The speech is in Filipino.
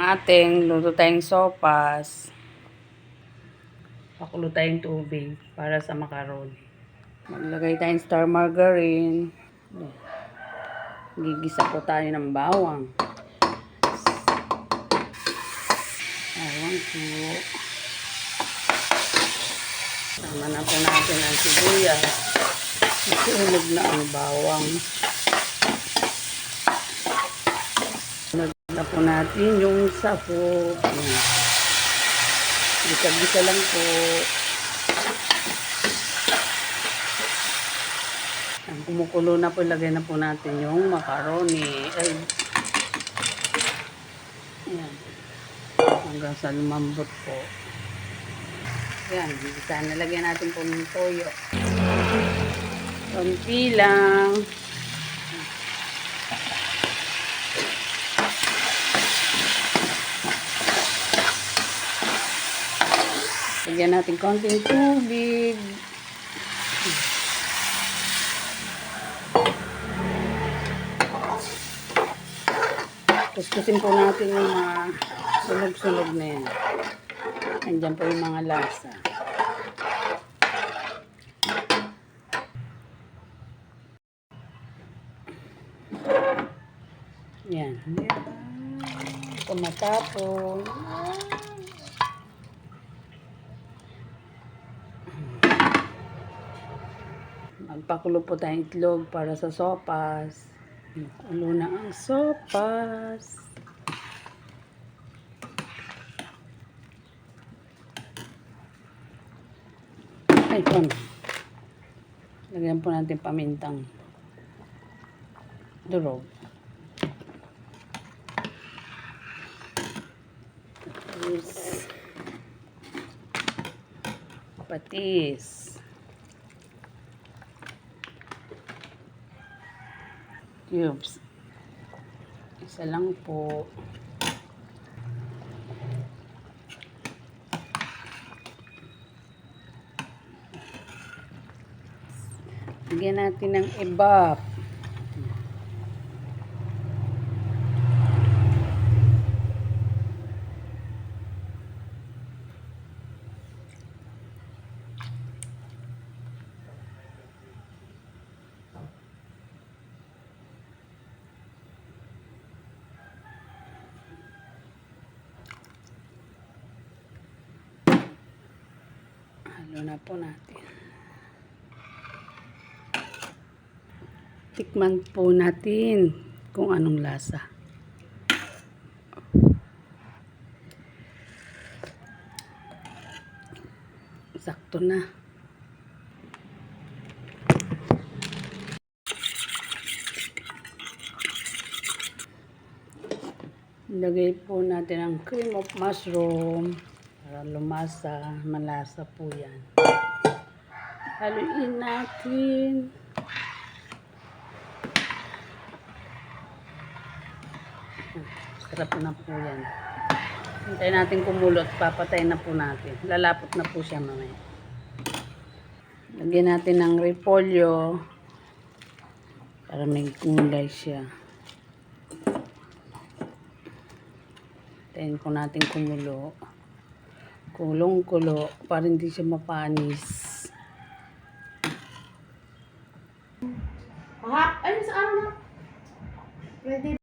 ating luto tayong sopas. Pakulo tayong tubig para sa macaroni. Maglagay tayong star margarine. Gigisa po tayo ng bawang. Bawang po. Sama na po natin ang sibuyas. Nasunog na ang bawang. Sunod na po natin yung sapo. Ayan. Gisa-gisa lang po. Ang kumukulo na po, ilagay na po natin yung macaroni. Ay. Ayan. Hanggang sa lumambot po. Ayan, gisa nalagyan natin po ng toyo. Konti lang. Lagyan natin konting tubig. Kuskusin po natin yung mga sunog-sunog na yan. Andyan po yung mga lasa. Yan. Kung matapon. Magpakulo po tayong itlog para sa sopas. Makulo na ang sopas. Ay, pam. Lagyan po natin pamintang durog. Tapos, patis. Cubes. Isa lang po. Lagyan natin ng ibap. Halo na po natin. Tikman po natin kung anong lasa. Sakto na. Lagay po natin ang cream of mushroom para lumasa, malasa po yan. Haluin natin. Sarap na po yan. Hintayin natin kumulot, papatay na po natin. Lalapot na po siya mamaya. Lagyan natin ng repolyo para may kulay siya. Hintayin po natin kumulo kulong-kulo para hindi siya mapanis. Mahap! Ayun sa araw na! Ready?